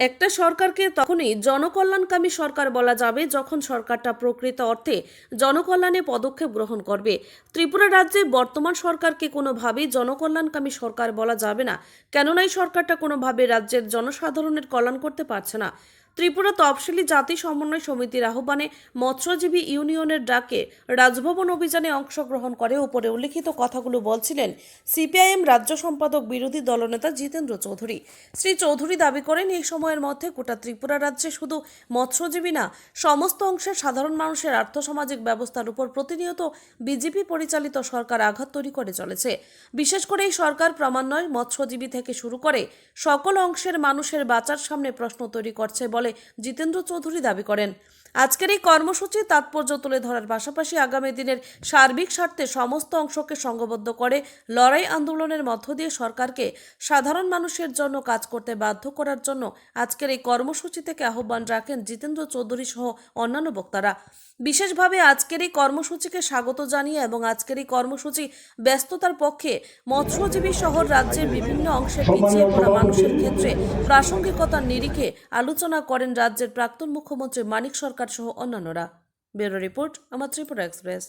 একটা সরকারকে তখনই জনকল্যাণকামী সরকার বলা যাবে যখন সরকারটা প্রকৃত অর্থে জনকল্যাণে পদক্ষেপ গ্রহণ করবে। ত্রিপুরা রাজ্যে বর্তমান সরকারকে কোনোভাবেই জনকল্যাণকামী সরকার বলা যাবে না। কেননা এই সরকারটা কোনোভাবে রাজ্যের জনসাধারণের কল্যাণ করতে পারছে না। ত্রিপুরা তফসিলি জাতি সমন্বয় সমিতির আহ্বানে মৎস্যজীবী ইউনিয়নের ডাকে রাজভবন অভিযানে অংশগ্রহণ করে উপরে উল্লিখিত কথাগুলো বলছিলেন সিপিআইএম রাজ্য সম্পাদক বিরোধী দলনেতা জিতেন্দ্র চৌধুরী। শ্রী চৌধুরী দাবি করেন, এই সময়ের মধ্যে গোটা ত্রিপুরা রাজ্যে শুধু মৎস্যজীবী না, সমস্ত অংশের সাধারণ মানুষের আর্থসামাজিক ব্যবস্থার উপর প্রতিনিয়ত বিজেপি পরিচালিত সরকার আঘাত তৈরি করে চলেছে। বিশেষ করে এই সরকার ক্রমান্বয়ে মৎস্যজীবী থেকে শুরু করে সকল অংশের মানুষের বাঁচার সামনে প্রশ্ন তৈরি করছে বলে জিতেন্দ্র চৌধুরী দাবি করেন। আজকের এই কর্মসূচি তাৎপর্য তুলে ধরার পাশাপাশি আগামী দিনের সার্বিক স্বার্থে সমস্ত অংশকে সংঘবদ্ধ করে লড়াই আন্দোলনের মধ্য দিয়ে সরকারকে সাধারণ মানুষের জন্য কাজ করতে বাধ্য করার জন্য আজকের এই কর্মসূচি থেকে আহ্বান রাখেন জিতেন্দ্র চৌধুরী সহ অন্যান্য বক্তারা। বিশেষভাবে আজকের এই কর্মসূচিকে স্বাগত জানিয়ে এবং আজকের এই কর্মসূচি ব্যস্ততার পক্ষে মৎস্যজীবী শহর রাজ্যের বিভিন্ন অংশে পিছিয়ে পড়া মানুষের ক্ষেত্রে প্রাসঙ্গিকতার নিরিখে আলোচনা করেন রাজ্যের প্রাক্তন মুখ্যমন্ত্রী মানিক সরকার সহ অন্যান্যরা। ব্যুরো রিপোর্ট আমার ত্রিপুরা এক্সপ্রেস।